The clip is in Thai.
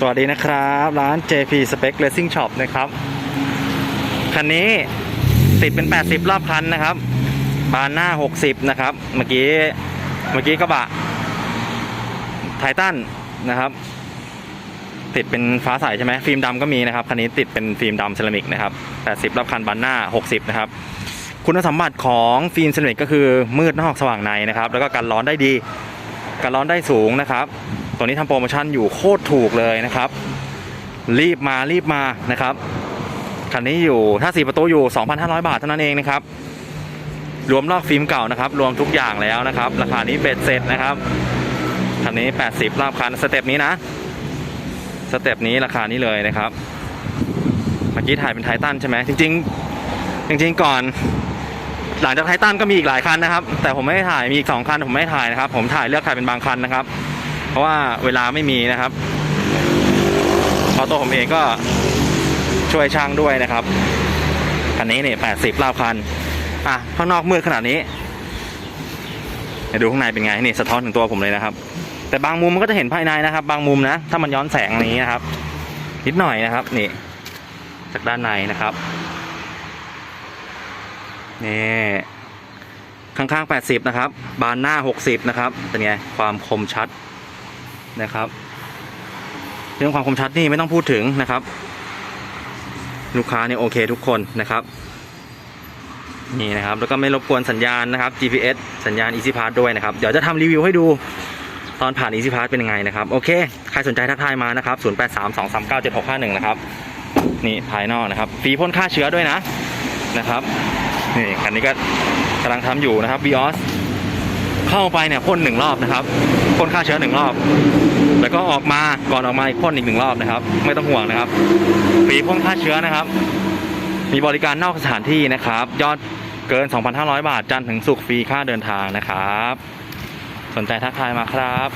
สวัสดีนะครับ ร้าน JP Spec Racing Shop นะครับ คันนี้ติดเป็น 80 รอบคันนะครับ บานหน้า 60 นะครับ เมื่อกี้เมื่อกี้กระบะไททันนะครับ ติดเป็นฟ้าใสใช่ไหมฟิล์มดำก็มีนะครับ คันนี้ติดเป็นฟิล์มดำเซรามิกนะครับ 80 รอบคันบานหน้า 60 นะครับ คุณสมบัติของฟิล์มเซรามิกก็คือมืดนอกสว่างในนะครับ แล้วก็กันร้อนได้ดี กันร้อนได้สูงนะครับ ตัวนี้ทำโปรโมชั่นอยู่โคตรถูกเลยนะครับ รีบมารีบมานะครับคันนี้อยู่ถ้า4ประตูอยู่ 2,500 บาทเท่านั้นเองนะครับ รวมลอกฟิล์มเก่านะครับ รวมทุกอย่างแล้วนะครับ ราคานี้เบ็ดเสร็จนะครับคันนี้ 80รอบคันสเต็ปนี้นะสเต็ปนี้ราคานี้เลยนะครับเมื่อกี้ถ่ายเป็นไททันใช่ไหมจริง ๆ จริง ๆ ก่อน หลังจากไททันก็มีอีกหลายคันนะครับ แต่ผมไม่ได้ถ่ายมีอีกสองคันผมไม่ถ่ายนะครับ ผมถ่ายเลือกถ่ายเป็นบางคันนะครับ เพราะว่าเวลาไม่มีนะครับเพราะตัวผมเองก็ช่วยช่างด้วยนะครับคันนี้เนี่ยแปดสิบรอบคัน อะข้างนอกมืดขนาดนี้เดี๋ยวดูข้างในเป็นไงนี่สะท้อนถึงตัวผมเลยนะครับ แต่บางมุมมันก็จะเห็นภายในนะครับ บางมุมนะ ถ้ามันย้อนแสงอย่างนี้นะครับ นิดหน่อยนะครับ นี่ จากด้านในนะครับนี่ข้างๆ 80 นะครับ บานหน้า 60 นะครับเป็นไงความคมชัด นะครับ เรื่องความคมชัดนี่ไม่ต้องพูดถึงนะครับ ลูกค้าเนี่ยโอเคทุกคนนะครับนี่นะครับแล้วก็ไม่รบกวนสัญญาณนะครับ GPS สัญญาณ Easy Pass ด้วยนะครับ เดี๋ยวจะทำรีวิวให้ดูตอนผ่าน Easy Pass เป็นยังไงนะครับ โอเค ใครสนใจทักทายมานะครับ 0832397651 นะครับ นี่ภายนอกนะครับฟรีพ่นฆ่าเชื้อด้วยนะนะครับ นี่คันนี้ก็กำลังทำอยู่นะครับ Vios เข้าไปเนี่ยพ่นหนึ่งรอบนะครับพ่นฆ่าเชื้อหนึ่งรอบ แล้วก็ออกมาก่อนออกมาอีกพ่นอีกหนึ่งรอบนะครับ ไม่ต้องห่วงนะครับฟรีพ่นฆ่าเชื้อนะครับ มีบริการนอกสถานที่นะครับ ยอดเกิน 2,500 บาทจันทร์ถึงศุกร์ฟรีค่าเดินทางนะครับ สนใจทักทายมาครับ